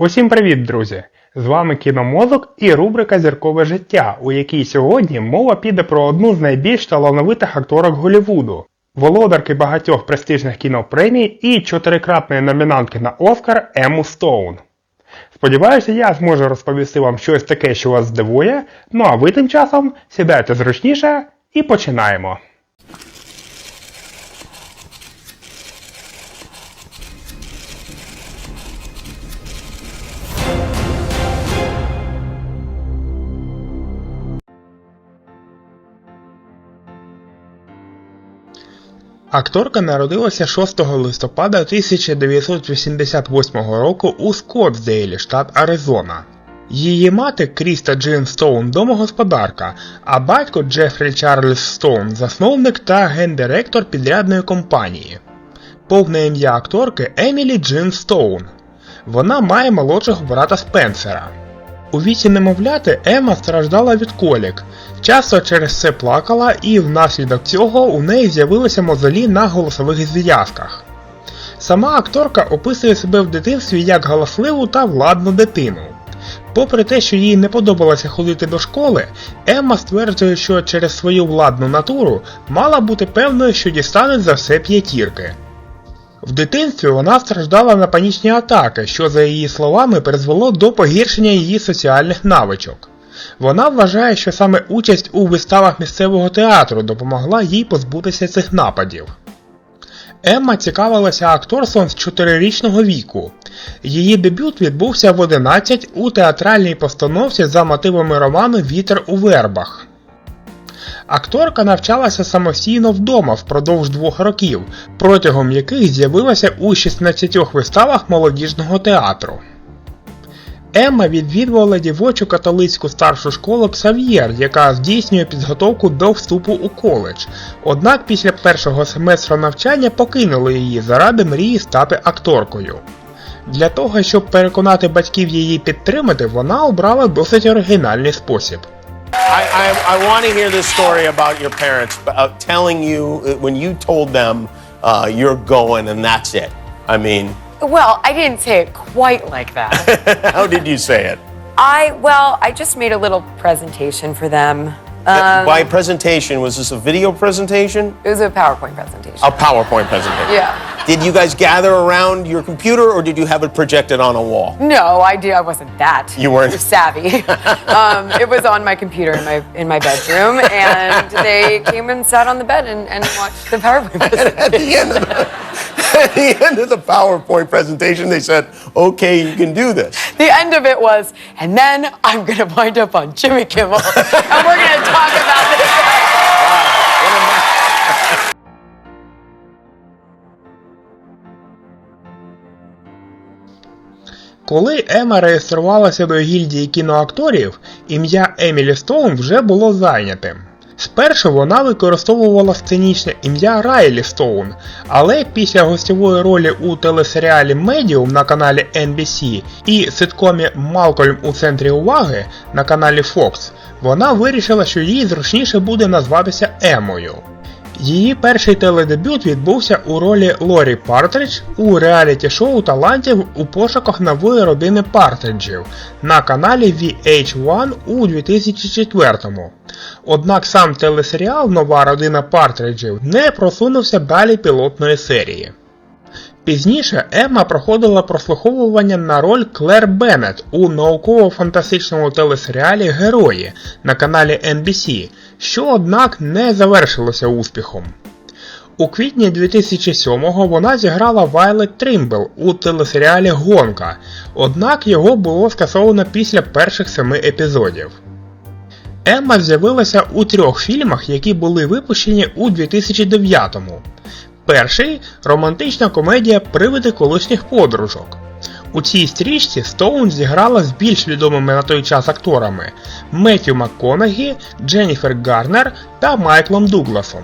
Усім привіт, друзі! З вами Кіномозок і рубрика Зіркове життя, у якій сьогодні мова піде про одну з найбільш талановитих акторок Голлівуду, володарки багатьох престижних кінопремій і чотирикратної номінантки на Оскар Ему Стоун. Сподіваюся, я зможу розповісти вам щось таке, що вас здивує. Ну а ви тим часом сідайте зручніше і починаємо. Акторка народилася 6 листопада 1988 року у Скоттсдейлі, штат Аризона. Її мати Кріста Джин Стоун домогосподарка, а батько Джефрі Чарльз Стоун засновник та гендиректор підрядної компанії. Повне ім'я акторки Емілі Джин Стоун. Вона має молодшого брата Спенсера. У віці немовляти Ема страждала від колік, часто через це плакала і внаслідок цього у неї з'явилися мозолі на голосових зв'язках. Сама акторка описує себе в дитинстві як галасливу та владну дитину. Попри те, що їй не подобалося ходити до школи, Емма стверджує, що через свою владну натуру мала бути певною, що дістане за все п'ятірки. В дитинстві вона страждала на панічні атаки, що, за її словами, призвело до погіршення її соціальних навичок. Вона вважає, що саме участь у виставах місцевого театру допомогла їй позбутися цих нападів. Емма цікавилася акторством з 4-річного віку. Її дебют відбувся в 11 у театральній постановці за мотивами роману Вітер у вербах. Акторка навчалася самостійно вдома впродовж двох років, протягом яких з'явилася у 16 виставах молодіжного театру. Емма відвідувала дівочу католицьку старшу школу Ксав'єр, яка здійснює підготовку до вступу у коледж. Однак після першого семестру навчання покинули її заради мрії стати акторкою. Для того, щоб переконати батьків її підтримати, вона обрала досить оригінальний спосіб. I, I, I want to hear this story about your parents uh, telling you uh, when you told them uh, you're going and that's it. I mean, Well, I didn't say it quite like that. how did you say it? I, well, I just made a little presentation for them. Um, By presentation, was this a video presentation? it was a PowerPoint presentation. A PowerPoint presentation. Yeah. Did you guys gather around your computer or did you have it projected on a wall? No, I did. I wasn't that. You weren't? savvy. um, it was on my computer in my in my bedroom, and they came and sat on the bed and, and watched the PowerPoint presentation. At the end of the, at the end of the PowerPoint presentation, they said, "Okay, you can do this." The end of it was, and then I'm gonna wind up on Jimmy Kimmel, and we're gonna talk about this. Коли Ема реєструвалася до гільдії кіноакторів, ім'я Емілі Стоун вже було зайнятим. Спершу вона використовувала сценічне ім'я Райлі Стоун, але після гостєвої ролі у телесеріалі Медіум на каналі NBC і ситкомі Малкольм у центрі уваги на каналі Fox, вона вирішила, що їй зручніше буде назватися Емою. Її перший теледебют відбувся у ролі Лорі Партридж у реаліті-шоу талантів у пошуках нової родини Партриджів на каналі VH1 у 2004-му. Однак сам телесеріал Нова родина Партриджів не просунувся далі пілотної серії. Пізніше Емма проходила прослуховування на роль Клер Беннет у науково-фантастичному телесеріалі Герої на каналі NBC, що однак не завершилося успіхом. У квітні 2007-го вона зіграла Вайлет Трімбл у телесеріалі Гонка, однак його було скасовано після перших семи епізодів. Емма з'явилася у трьох фільмах, які були випущені у 2009-му. Перший романтична комедія Привиди колишніх подружок. У цій стрічці Стоун зіграла з більш відомими на той час акторами Меттю МакКонагі, Дженніфер Гарнер та Майклом Дугласом.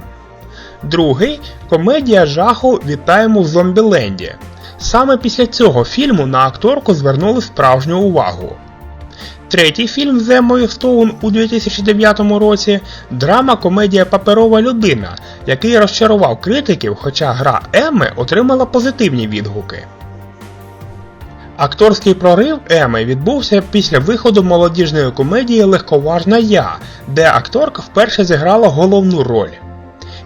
Другий комедія жаху Вітаємо в Зомбіленді. Саме після цього фільму на акторку звернули справжню увагу. Третій фільм з Еммою Стоун у 2009 році драма комедія Паперова людина, який розчарував критиків, хоча гра Емми отримала позитивні відгуки. Акторський прорив Еми відбувся після виходу молодіжної комедії Легковажна я, де акторка вперше зіграла головну роль.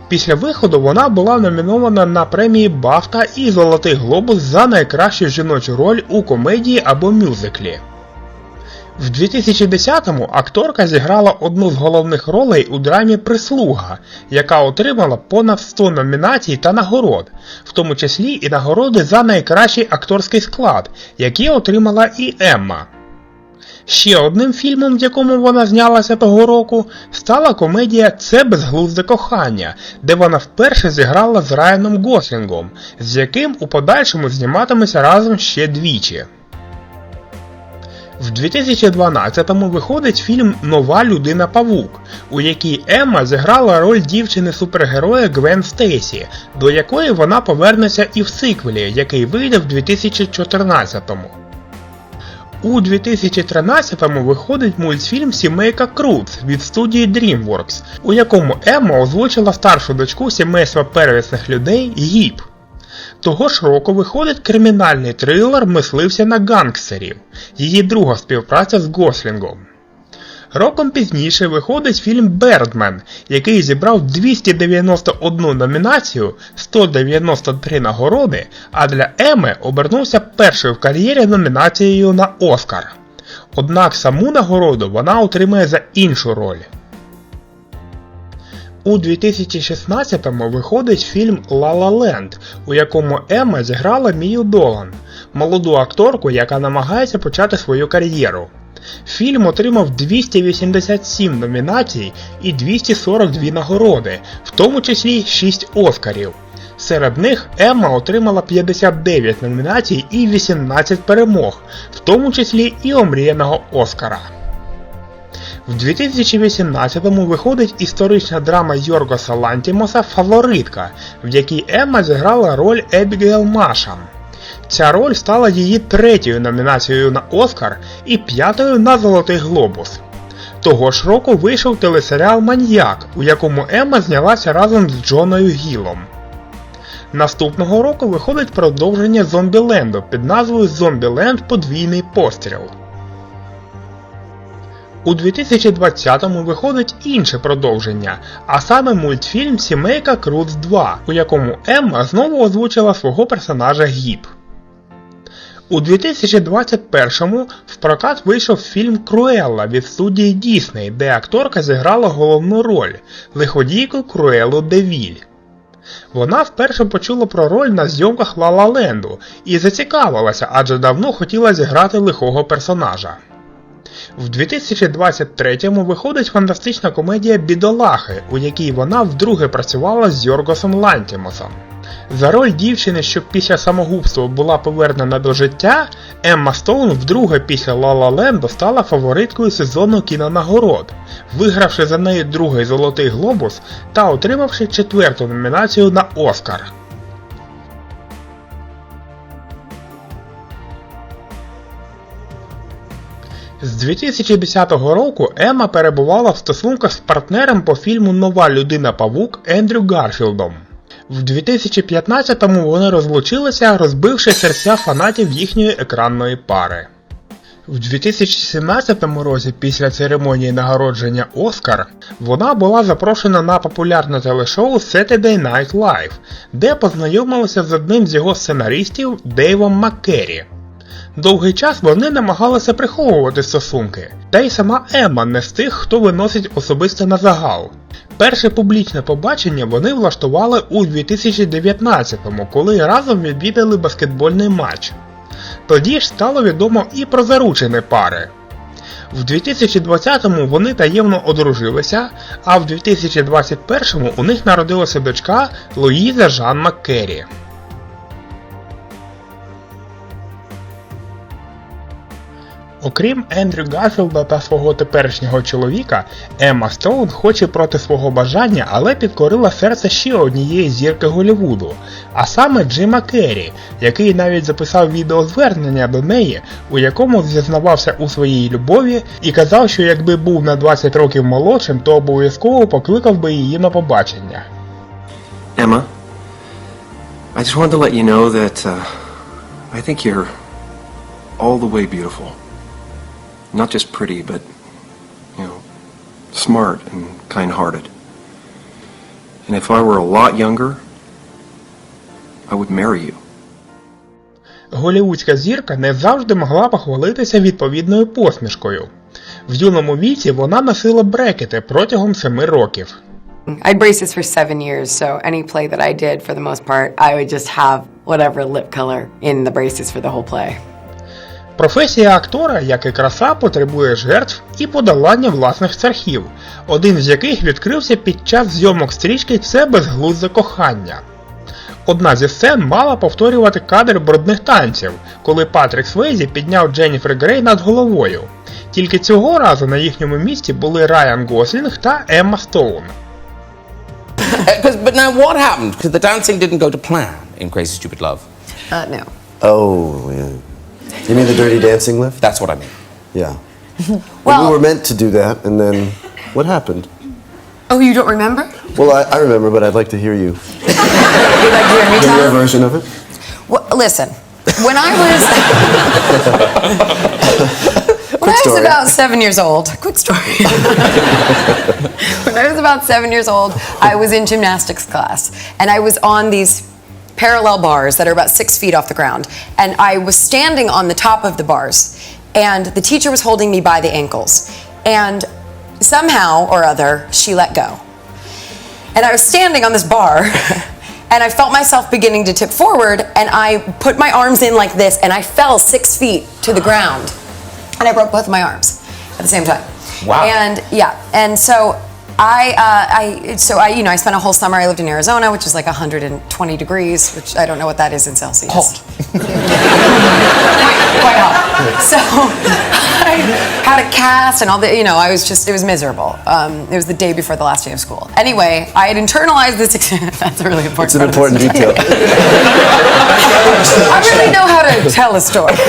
Після виходу вона була номінована на премії Бафта і Золотий Глобус за найкращу жіночу роль у комедії або мюзиклі. В 2010-му акторка зіграла одну з головних ролей у драмі Прислуга, яка отримала понад 100 номінацій та нагород, в тому числі і нагороди за найкращий акторський склад, які отримала і Емма. Ще одним фільмом, в якому вона знялася того року, стала комедія Це безглузде кохання, де вона вперше зіграла з Райаном Гослінгом, з яким у подальшому зніматиметься разом ще двічі. В 2012-му виходить фільм Нова людина Павук, у якій Емма зіграла роль дівчини-супергероя Гвен Стейсі, до якої вона повернеться і в сиквелі, який вийде в 2014-му. У 2013-му виходить мультфільм Сімейка Крудс від студії DreamWorks, у якому Емма озвучила старшу дочку сімейства первісних людей Гіп. Того ж року виходить кримінальний трилер Мислився на гангстерів, її друга співпраця з Гослінгом. Роком пізніше виходить фільм Бердмен, який зібрав 291 номінацію, 193 нагороди, а для Еми обернувся першою в кар'єрі номінацією на Оскар. Однак саму нагороду вона отримає за іншу роль. У 2016-му виходить фільм «Ла Ла Ленд», у якому Емма зіграла Мію Долан, молоду акторку, яка намагається почати свою кар'єру. Фільм отримав 287 номінацій і 242 нагороди, в тому числі 6 Оскарів. Серед них Емма отримала 59 номінацій і 18 перемог, в тому числі і омріяного Оскара. В 2018-му виходить історична драма Йоргоса Лантімоса Фаворитка, в якій Емма зіграла роль Ебігейл Машан. Ця роль стала її третьою номінацією на Оскар і п'ятою на Золотий Глобус. Того ж року вийшов телесеріал Маньяк, у якому Емма знялася разом з Джоною Гілом. Наступного року виходить продовження Зомбіленду під назвою Зомбіленд Подвійний постріл. У 2020-му виходить інше продовження, а саме мультфільм Сімейка Круц 2, у якому Емма знову озвучила свого персонажа Гіп. У 2021-му в прокат вийшов фільм Круелла від студії Дісней, де акторка зіграла головну роль лиходійку Круеллу Девіль. Вона вперше почула про роль на зйомках Ла Ленду і зацікавилася, адже давно хотіла зіграти лихого персонажа. В 2023-му виходить фантастична комедія Бідолахи, у якій вона вдруге працювала з Йоргосом Лантімосом. За роль дівчини, що після самогубства була повернена до життя, Емма Стоун вдруге після Ла Ла Ленду стала фавориткою сезону кінонагород, вигравши за неї другий Золотий Глобус та отримавши четверту номінацію на Оскар. З 2010 року Емма перебувала в стосунках з партнером по фільму Нова людина Павук Ендрю Гарфілдом. В 2015-му вони розлучилися, розбивши серця фанатів їхньої екранної пари. В 2017 році, після церемонії нагородження Оскар, вона була запрошена на популярне телешоу Saturday Night Live, де познайомилася з одним з його сценаристів Дейвом Маккері. Довгий час вони намагалися приховувати стосунки, та й сама Емма не з тих, хто виносить особисто на загал. Перше публічне побачення вони влаштували у 2019-му, коли разом відвідали баскетбольний матч. Тоді ж стало відомо і про заручини пари. В 2020-му вони таємно одружилися, а в 2021-му у них народилася дочка Луїза Жан Маккері. Окрім Ендрю Гафілда та свого теперішнього чоловіка, Емма Стоун хоче проти свого бажання, але підкорила серце ще однієї зірки Голівуду, а саме Джима Керрі, який навіть записав відеозвернення до неї, у якому зізнавався у своїй любові і казав, що якби був на 20 років молодшим, то обов'язково покликав би її на побачення. Emma, I just wanted to let you know that uh, I think you're all the way beautiful. Not just pretty, but, you know, smart and kind hearted. And if I were a lot younger, I would marry you. Голівудська зірка не завжди могла похвалитися відповідною посмішкою. В юному віці вона носила брекети протягом семи років. I had braces for seven years, so any play that I did, for the most part, I would just have whatever lip color in the braces for the whole play. Професія актора, як і краса, потребує жертв і подолання власних страхів, один з яких відкрився під час зйомок стрічки Це безглузде кохання. Одна зі сцен мала повторювати кадр брудних танців, коли Патрік Свейзі підняв Дженніфер Грей над головою. Тільки цього разу на їхньому місці були Райан Гослінг та Емма Стоун. But now what happened? Because the dancing didn't go to plan in Crazy Stupid Love. Uh, no. Oh, yeah. You mean the Dirty Dancing lift? That's what I mean. Yeah. Well- we were meant to do that, and then what happened? Oh, you don't remember? Well, I, I remember, but I'd like to hear you. You'd like to hear me Hear your tell? version of it? Well, listen, when I was when I was story. about seven years old, quick story. when I was about seven years old, I was in gymnastics class, and I was on these parallel bars that are about six feet off the ground, and I was standing on the top of the bars, and the teacher was holding me by the ankles, and somehow or other she let go. And I was standing on this bar, and I felt myself beginning to tip forward, and I put my arms in like this, and I fell six feet to the ground. And I broke both of my arms at the same time. Wow. And yeah, and so I, uh, I, so I, you know, I spent a whole summer. I lived in Arizona, which is like 120 degrees, which I don't know what that is in Celsius. Hot. quite, quite hot. So I had a cast and all the, you know, I was just, it was miserable. Um, it was the day before the last day of school. Anyway, I had internalized this. That's a really important. It's an important detail. I really know how to tell a story. So,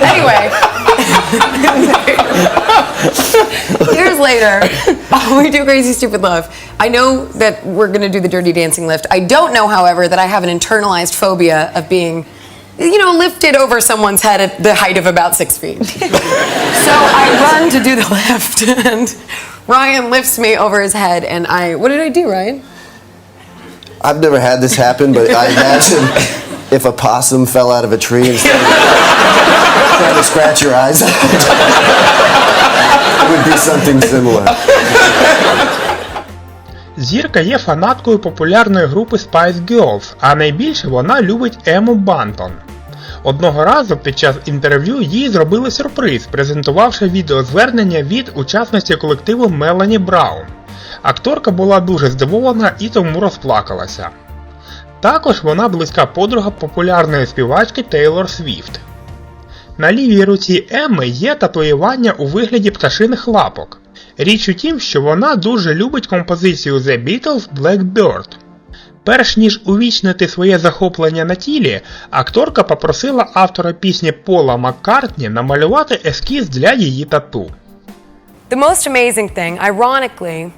anyway, years later, we do Crazy Stupid Love. I know that we're going to do the Dirty Dancing lift. I don't know, however, that I have an internalized phobia of being. You know, lifted over someone's head at the height of about six feet. so I run to do the lift, and Ryan lifts me over his head, and I. What did I do, Ryan? I've never had this happen, but I imagine if a possum fell out of a tree and started trying to scratch your eyes out, it would be something similar. Зірка є фанаткою популярної групи Spice Girls, а найбільше вона любить Ему Бантон. Одного разу під час інтерв'ю їй зробили сюрприз, презентувавши відеозвернення від учасниці колективу Мелані Браун. Акторка була дуже здивована і тому розплакалася. Також вона близька подруга популярної співачки Тейлор Свіфт. На лівій руці Емми є татуювання у вигляді пташиних лапок. Річ у тім, що вона дуже любить композицію The Beatles Blackbird. Перш ніж увічнити своє захоплення на тілі, акторка попросила автора пісні Пола Маккартні намалювати ескіз для її тату. The most amazing thing, ironically,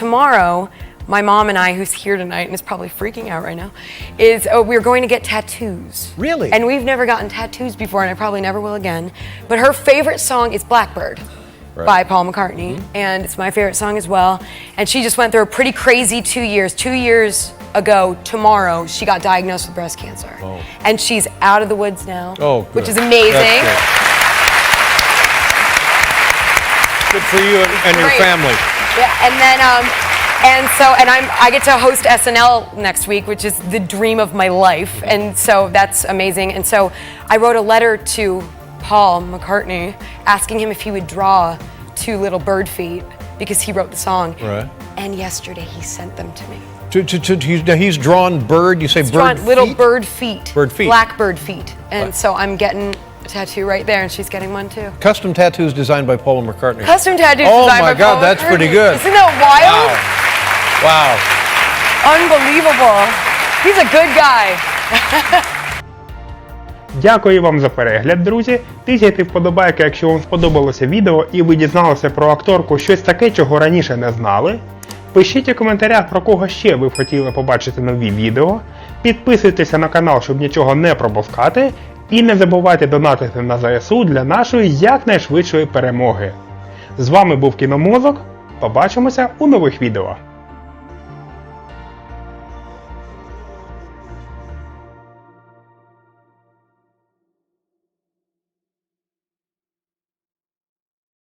tomorrow, my mom and I, who's here tonight and is probably freaking out right now, is uh, we're going to get tattoos. Really? And we've never gotten tattoos before, and I probably never will again. But her favorite song is Blackbird by Paul McCartney, and it's my favorite song as well. And she just went through a pretty crazy two years. Two years ago, tomorrow, she got diagnosed with breast cancer. And she's out of the woods now, Oh, which is amazing. That's Good for you and, and your family. Yeah, and then um, and so and I'm I get to host SNL next week, which is the dream of my life, and so that's amazing. And so I wrote a letter to Paul McCartney asking him if he would draw two little bird feet because he wrote the song. Right. And yesterday he sent them to me. To, to, to, he's, now he's drawn bird. You say It's bird drawn little bird feet. Bird feet. Black bird feet. And Right. so I'm getting a tattoo right there, and she's getting one too. Custom tattoos designed by Paul McCartney. Custom tattoos. Designed by Paula McCartney. Oh designed my by God, Paul that's pretty McCartney. good. Isn't that wild? Wow. Unbelievable. He's a good guy. Дякую вам за перегляд, друзі. Тисяйте вподобайки, якщо вам сподобалося відео і ви дізналися про акторку щось таке, чого раніше не знали. Пишіть у коментарях, про кого ще ви б хотіли побачити нові відео. Підписуйтеся на канал, щоб нічого не пропускати. І не забувайте донатити на ЗСУ для нашої якнайшвидшої перемоги. З вами був Кіномозок. Побачимося у нових відео.